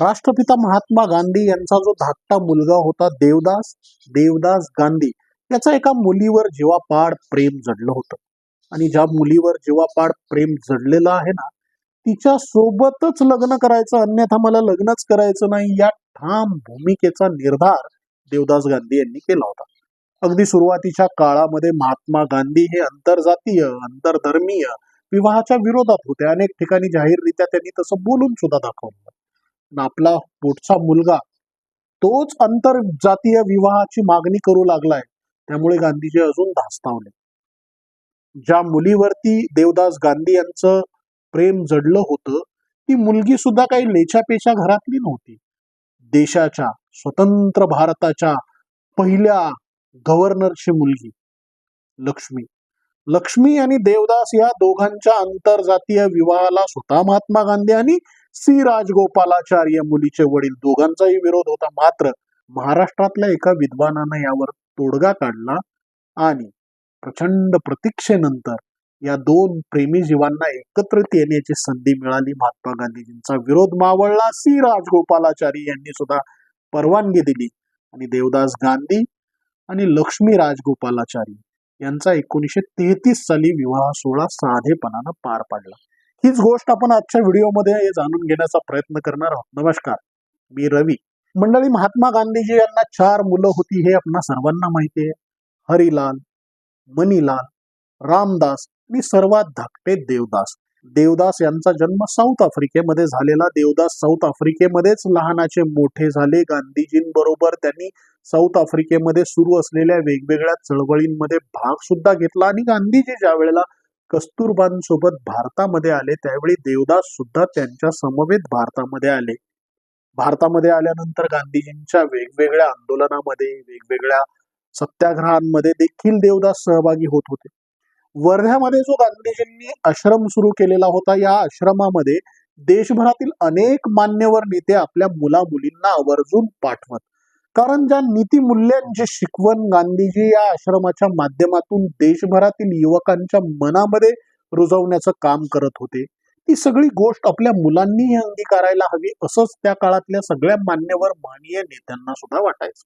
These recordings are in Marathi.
राष्ट्रपिता महात्मा गांधी यांचा जो धाकटा मुलगा होता देवदास देवदास गांधी याचा एका मुलीवर जीवापाड प्रेम जडलं होतं. आणि ज्या मुलीवर जीवापाड प्रेम जडलेलं आहे ना तिच्या सोबतच लग्न करायचं अन्यथा मला लग्नच करायचं नाही या ठाम भूमिकेचा निर्धार देवदास गांधी यांनी केला होता. अगदी सुरुवातीच्या काळामध्ये महात्मा गांधी हे आंतरजातीय आंतरधर्मीय विवाहाच्या विरोधात होते. अनेक ठिकाणी जाहीररित्या त्यांनी तसं बोलून सुद्धा दाखवलं आपला पुढचा मुलगा तोच आंतरजातीय विवाहाची मागणी करू लागलाय. त्यामुळे गांधीजी अजून धास्तावले. ज्या मुलीवरती देवदास गांधी यांचं प्रेम जडलं होतं ती मुलगी सुद्धा काही लेच्यापेच्या घरातली नव्हती. देशाच्या स्वतंत्र भारताच्या पहिल्या गव्हर्नरची मुलगी लक्ष्मी. लक्ष्मी आणि देवदास या दोघांच्या आंतरजातीय विवाहाला स्वतः महात्मा गांधी आणि सी. राजगोपालाचार्य मुलीचे वडील दोघांचाही विरोध होता. मात्र महाराष्ट्रातल्या एका विद्वानानं यावर तोडगा काढला आणि प्रचंड प्रतीक्षेनंतर या दोन प्रेमी जीवांना एकत्रित येण्याची संधी मिळाली. महात्मा गांधीजींचा विरोध मावळला. सी. राजगोपालाचारी यांनी सुद्धा परवानगी दिली आणि देवदास गांधी आणि लक्ष्मी राजगोपालाचारी यांचा एकोणीसशे तेहतीस साली विवाह सोहळा साधेपणानं पार पाडला. हीच गोष्ट आपण आजच्या व्हिडिओमध्ये जाणून घेण्याचा प्रयत्न करणार आहोत. नमस्कार मी रवी. मंडळी महात्मा गांधीजी यांना चार मुलं होती हे आपणा सर्वांना माहिती आहे. हरिलाल मनीलाल रामदास आणि सर्वात धाकटे देवदास. देवदास यांचा जन्म साऊथ आफ्रिकेमध्ये झालेला. देवदास साऊथ आफ्रिकेमध्येच लहानाचे मोठे झाले. गांधीजींबरोबर त्यांनी साऊथ आफ्रिकेमध्ये सुरू असलेल्या वेगवेगळ्या चळवळींमध्ये भाग सुद्धा घेतला आणि गांधीजी ज्या वेळेला कस्तुरबांसोबत भारतामध्ये आले त्यावेळी देवदास सुद्धा त्यांच्या समवेत भारतामध्ये आले. भारतामध्ये आल्यानंतर गांधीजींच्या वेगवेगळ्या आंदोलनामध्ये वेगवेगळ्या सत्याग्रहांमध्ये देखील देवदास सहभागी होत होते. वर्ध्यामध्ये जो गांधीजींनी आश्रम सुरू केलेला होता या आश्रमामध्ये देशभरातील अनेक मान्यवर नेते आपल्या मुला मुलींना आवर्जून पाठवत. कारण ज्या नीतिमूल्यांची शिकवण गांधीजी या आश्रमाच्या माध्यमातून देशभरातील युवकांच्या मनामध्ये रुजवण्याचं काम करत होते ती सगळी गोष्ट आपल्या मुलांनीही अंगीकारायला हवी असंच त्या काळातल्या सगळ्या मान्यवर माननीय नेत्यांना सुद्धा वाटायचं.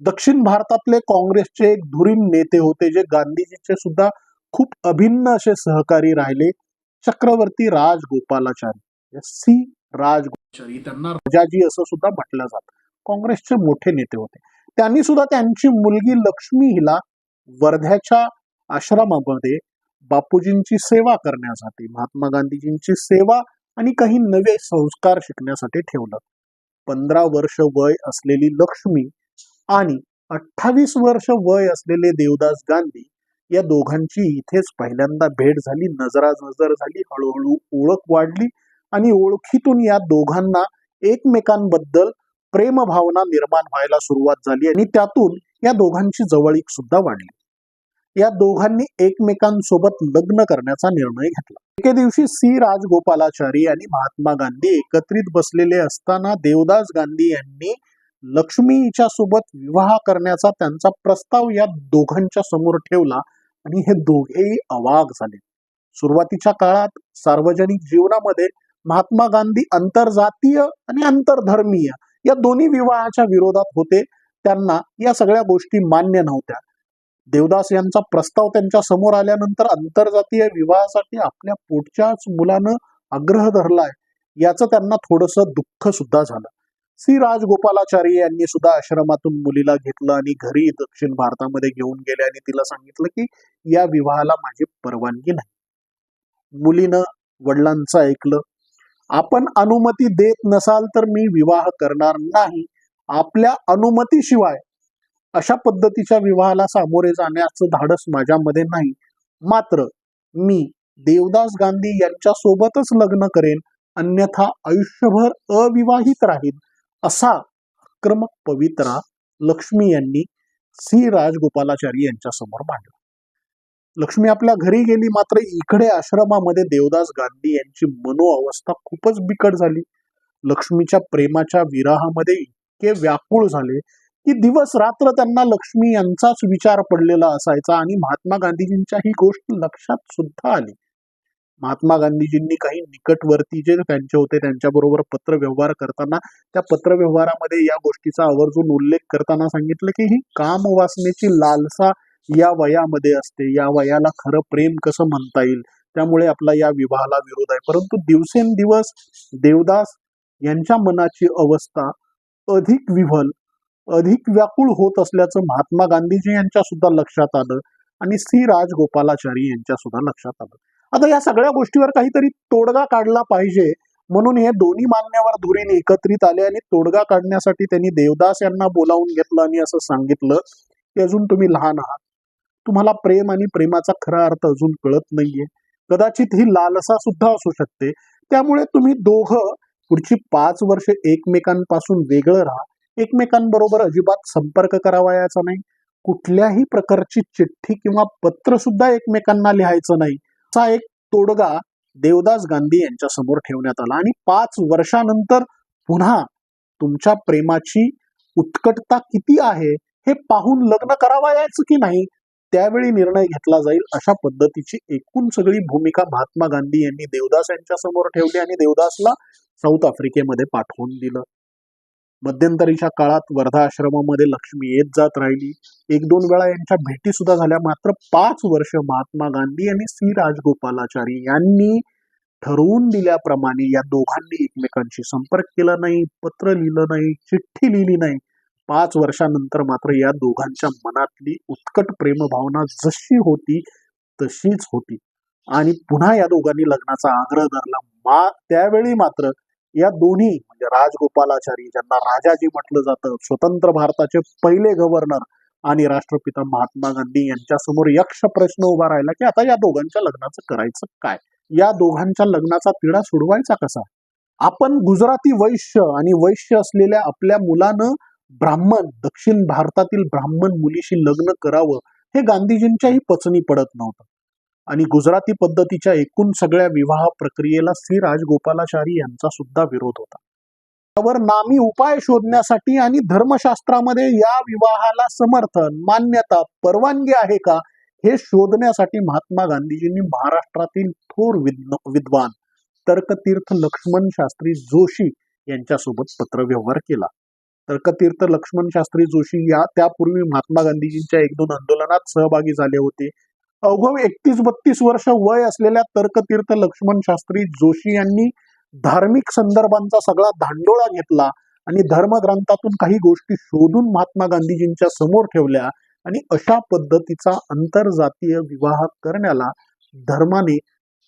दक्षिण भारतातले काँग्रेसचे एक धुरीण नेते होते जे गांधीजीचे सुद्धा खूप अभिन्न असे सहकारी राहिले चक्रवर्ती राजगोपालाचारी सी राजगोपालाचारी. त्यांना राजाजी असं सुद्धा म्हटलं जातं. काँग्रेसचे मोठे नेते होते. त्यांनी सुद्धा त्यांची मुलगी लक्ष्मी हिला वर्ध्याच्या आश्रमामध्ये बापूजींची सेवा करण्यासाठी महात्मा गांधीजींची सेवा आणि काही नवे संस्कार शिकण्यासाठी ठेवलं. पंधरा वर्ष वय असलेली लक्ष्मी आणि अठ्ठावीस वर्ष वय असलेले देवदास गांधी या दोघांची इथेच पहिल्यांदा भेट झाली. नजरानजर झाली हळूहळू ओळख वाढली आणि ओळखीतून या दोघांना एकमेकांबद्दल प्रेमभावना निर्माण व्हायला सुरुवात झाली आणि त्यातून या दोघांची जवळीक सुद्धा वाढली. या दोघांनी एकमेकांसोबत लग्न करण्याचा निर्णय घेतला. एके दिवशी सी. राजगोपालाचारी आणि महात्मा गांधी एकत्रित बसलेले असताना देवदास गांधी यांनी लक्ष्मीच्या सोबत विवाह करण्याचा त्यांचा प्रस्ताव या दोघांच्या समोर ठेवला आणि हे दोघेही अवाग झाले. सुरुवातीच्या काळात सार्वजनिक जीवनामध्ये महात्मा गांधी आंतरजातीय आणि आंतरधर्मीय या दोन्ही विवाहाच्या विरोधात होते. त्यांना या सगळ्या गोष्टी मान्य नव्हत्या. देवदास यांचा प्रस्ताव त्यांच्यासमोर आल्यानंतर आंतरजातीय विवाहासाठी आपल्या पोटच्याच मुलानं आग्रह धरलाय. याचं त्यांना थोडस दुःख सुद्धा झालं. श्री राजगोपालाचार्य यांनी सुद्धा आश्रमातून मुलीला घेतलं आणि घरी दक्षिण भारतामध्ये घेऊन गेले आणि तिला सांगितलं की या विवाहाला माझी परवानगी नाही. मुलीनं वडिलांचं ऐकलं. आपण अनुमती देत नसाल तर मी विवाह करणार नाही. आपल्या अनुमतीशिवाय अशा पद्धतीच्या विवाहाला सामोरे जाण्याचं धाडस माझ्यामध्ये नाही. मात्र मी देवदास गांधी यांच्या सोबतच लग्न करेन अन्यथा आयुष्यभर अविवाहित राहील असा आक्रमक पवित्रा लक्ष्मी यांनी सी. राजगोपालाचारी यांच्या समोर मांडला. लक्ष्मी आपल्या घरी गेली मात्र इकडे आश्रमामध्ये देवदास गांधी यांची मनोअवस्था खूपच बिकट झाली. लक्ष्मीच्या प्रेमाच्या विराहामध्ये इतके व्याकुळ झाले की दिवस रात्र त्यांना लक्ष्मी यांचाच विचार पडलेला असायचा आणि महात्मा गांधीजींच्या ही गोष्ट लक्षात सुद्धा आली. महात्मा गांधीजींनी काही निकटवर्ती जे त्यांचे होते त्यांच्याबरोबर पत्रव्यवहार करताना त्या पत्रव्यवहारामध्ये या गोष्टीचा आवर्जून उल्लेख करताना सांगितलं की ही काम वासनेची लालसा या वयामध्ये असते या वयाला खरं प्रेम कसं म्हणता येईल? त्यामुळे आपला या विवाहाला विरोध आहे. परंतु दिवसेंदिवस देवदास यांच्या मनाची अवस्था अधिक विव्हल अधिक व्याकुळ होत असल्याचं महात्मा गांधीजी यांच्या सुद्धा लक्षात आलं आणि सी राजगोपालाचारी यांच्या सुद्धा लक्षात आलं. आता या सगळ्या गोष्टीवर काहीतरी तोडगा काढला पाहिजे म्हणून हे दोन्ही मान्यवर धुरीने एकत्रित आले आणि तोडगा काढण्यासाठी त्यांनी देवदास यांना बोलावून घेतलं आणि असं सांगितलं की अजून तुम्ही लहान आहात. तुम्हाला प्रेम आणि प्रेमाचा खरा अर्थ अजून कळत नाहीये. कदाचित ही लालसा सुद्धा असू शकते. त्यामुळे तुम्ही दोघं पुढची पाच वर्ष एकमेकांपासून वेगळं राहा. एकमेकांबरोबर अजिबात संपर्क करावायचा नाही. कुठल्याही प्रकारची चिठ्ठी किंवा पत्र सुद्धा एकमेकांना लिहायचं नाही. असा एक तोडगा देवदास गांधी यांच्या समोर ठेवण्यात आला. आणि पाच वर्षानंतर पुन्हा तुमच्या प्रेमाची उत्कटता किती आहे हे पाहून लग्न करावायचं की नाही? त्यावेळी निर्णय घेतला जाईल अशा पद्धतीची एकूण सगळी भूमिका महात्मा गांधी यांनी देवदास यांच्या समोर ठेवली आणि देवदासला साऊथ आफ्रिकेमध्ये पाठवून दिलं. मध्यंतरीच्या काळात वर्धा आश्रमामध्ये लक्ष्मी येत जात राहिली. एक दोन वेळा यांच्या भेटी सुद्धा झाल्या. मात्र पाच वर्ष महात्मा गांधी आणि सी राजगोपालाचारी यांनी ठरवून दिल्याप्रमाणे या दोघांनी एकमेकांशी संपर्क केला नाही पत्र लिहिलं नाही चिठ्ठी लिहिली नाही. पाच वर्षानंतर मात्र या दोघांच्या मनातली उत्कट प्रेमभावना जशी होती तशीच होती. आणि पुन्हा या दोघांनी लग्नाचा आग्रह धरला. मा त्यावेळी मात्र या दोन्ही म्हणजे राजगोपालाचारी ज्यांना राजाजी म्हटलं जातं स्वतंत्र भारताचे पहिले गव्हर्नर आणि राष्ट्रपिता महात्मा गांधी यांच्या समोर यक्ष प्रश्न उभा राहिला की आता या दोघांच्या लग्नाचं करायचं काय? या दोघांच्या लग्नाचा तिढा सोडवायचा कसा? आपण गुजराती वैश्य आणि वैश्य असलेल्या आपल्या मुलानं ब्राह्मण दक्षिण भारतातील ब्राह्मण मुलीशी लग्न करावं हे गांधीजींच्याही पचनी पडत नव्हतं. आणि गुजराती पद्धतीच्या एकूण सगळ्या विवाह प्रक्रियेला श्री राजगोपालाचारी यांचा सुद्धा विरोध होता. त्यावर नामी उपाय शोधण्यासाठी आणि धर्मशास्त्रामध्ये या विवाहाला समर्थन मान्यता परवानगी आहे का हे शोधण्यासाठी महात्मा गांधीजींनी महाराष्ट्रातील थोर विद्वान तर्कतीर्थ लक्ष्मण शास्त्री जोशी यांच्यासोबत पत्रव्यवहार केला. तर्कतीर्थ लक्ष्मण शास्त्री जोशी या त्यापूर्वी महात्मा गांधीजींच्या एक दोन आंदोलनात सहभागी झाले होते. अवघव एकतीस बत्तीस वर्ष वय असलेल्या तर्कतीर्थ लक्ष्मण शास्त्री जोशी यांनी धार्मिक संदर्भांचा सगळा धांडोळा घेतला आणि धर्मग्रंथातून काही गोष्टी शोधून महात्मा गांधीजींच्या समोर ठेवल्या आणि अशा पद्धतीचा आंतरजातीय विवाह करण्याला धर्माने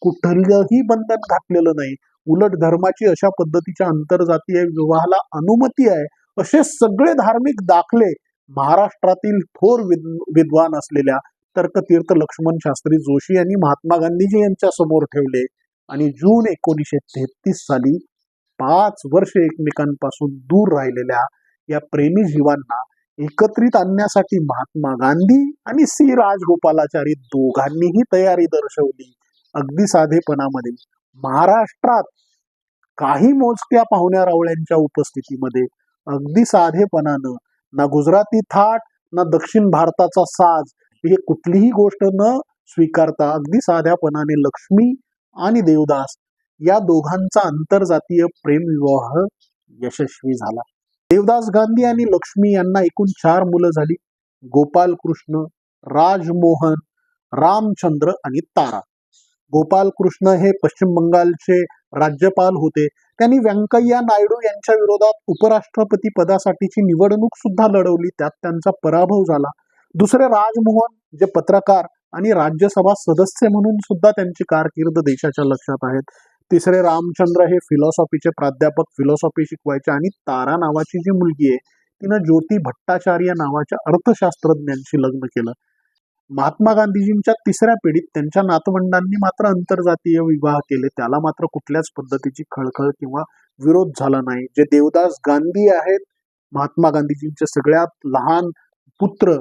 कुठलंही बंधन घातलेलं नाही. उलट धर्माची अशा पद्धतीच्या आंतरजातीय विवाहाला अनुमती आहे असे सगळे धार्मिक दाखले महाराष्ट्रातील थोर विद- विद्वान असलेल्या तर्कतीर्थ लक्ष्मण शास्त्री जोशी यांनी महात्मा गांधीजी यांच्या समोर ठेवले. आणि जून एकोणीसशे तेहतीस साली पाच वर्ष एकमेकांपासून दूर राहिलेल्या या प्रेमी जीवांना एकत्रित आणण्यासाठी महात्मा गांधी आणि सी राजगोपालाचारी दोघांनीही तयारी दर्शवली. अगदी साधेपणामध्ये महाराष्ट्रात काही मोजक्या पाहुण्या रावळ्यांच्या उपस्थितीमध्ये अगदी साधेपणानं. ना गुजराती थाट ना दक्षिण भारताचा साज. हे कुठलीही गोष्ट न स्वीकारता अगदी साध्यापणाने लक्ष्मी आणि देवदास या दोघांचा आंतरजातीय प्रेमविवाह यशस्वी झाला. देवदास गांधी आणि लक्ष्मी यांना एकूण चार मुलं झाली. गोपाल कृष्ण राजमोहन रामचंद्र आणि तारा. गोपाल कृष्ण हे पश्चिम बंगालचे राज्यपाल होते. त्यांनी व्यंकय्या नायडू यांच्या विरोधात उपराष्ट्रपती पदासाठीची निवडणूक सुद्धा लढवली. त्यात त्यांचा पराभव झाला. दुसरे राजमोहन जे पत्रकार आणि राज्यसभा सदस्य म्हणून सुद्धा त्यांची कारकीर्द देशाच्या लक्षात आहेत. तिसरे रामचंद्र हे फिलॉसॉफीचे प्राध्यापक फिलॉसॉफी शिकवायचे आणि तारा नावाची जी मुलगी आहे तिनं ज्योती भट्टाचार्य नावाच्या अर्थशास्त्रज्ञांशी लग्न केलं. महात्मा गांधीजींच्या तिसऱ्या पिढीत त्यांच्या नातवंडांनी मात्र आंतरजातीय विवाह केले. त्याला मात्र कुठल्याच पद्धतीची खळखळ किंवा विरोध झाला नाही. जे देवदास गांधी आहेत महात्मा गांधीजींचे सगळ्यात लहान पुत्र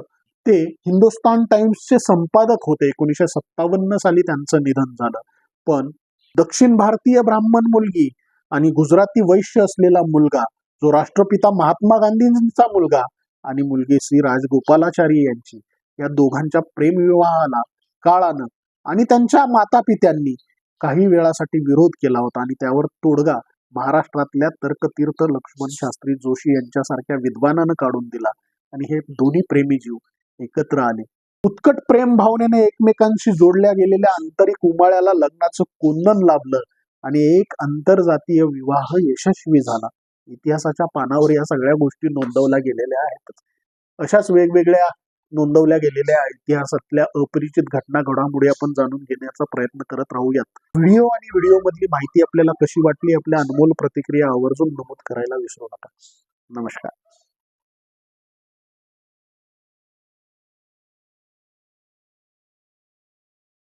ते हिंदुस्तान टाइम्सचे संपादक होते. एकोणीसशे सत्तावन्न साली त्यांचं निधन झालं. पण दक्षिण भारतीय ब्राह्मण मुलगी आणि गुजराती वैश्य असलेला मुलगा जो राष्ट्रपिता महात्मा गांधींचा मुलगा आणि मुलगी श्री राजगोपालाचारी यांची या दोघांच्या प्रेमविवाहाला काळानं आणि त्यांच्या मातापित्यांनी काही वेळासाठी विरोध केला होता. आणि त्यावर तोडगा महाराष्ट्रातल्या तर्कतीर्थ लक्ष्मण शास्त्री जोशी यांच्यासारख्या विद्वानानं काढून दिला. आणि हे दोन्ही प्रेमी जीव एकत्र आले. उत्कट प्रेम भावनेने एकमेकांशी जोडल्या गेलेल्या आंतरिक उमाळ्याला लग्नाचं कुंदन लाभलं आणि एक आंतरजातीय विवाह यशस्वी झाला. इतिहासाच्या पानावर या सगळ्या गोष्टी नोंदवल्या गेलेल्या आहेत. अशाच वेगवेगळ्या नोंदवल्या गेलेल्या इतिहासातल्या अपरिचित घटना घडामोडी आपण जाणून घेण्याचा प्रयत्न करत राहूयात. व्हिडिओ आणि व्हिडिओ मधली माहिती आपल्याला कशी वाटली आपल्या अनमोल प्रतिक्रिया आवर्जून नमूद करायला विसरू नका. नमस्कार.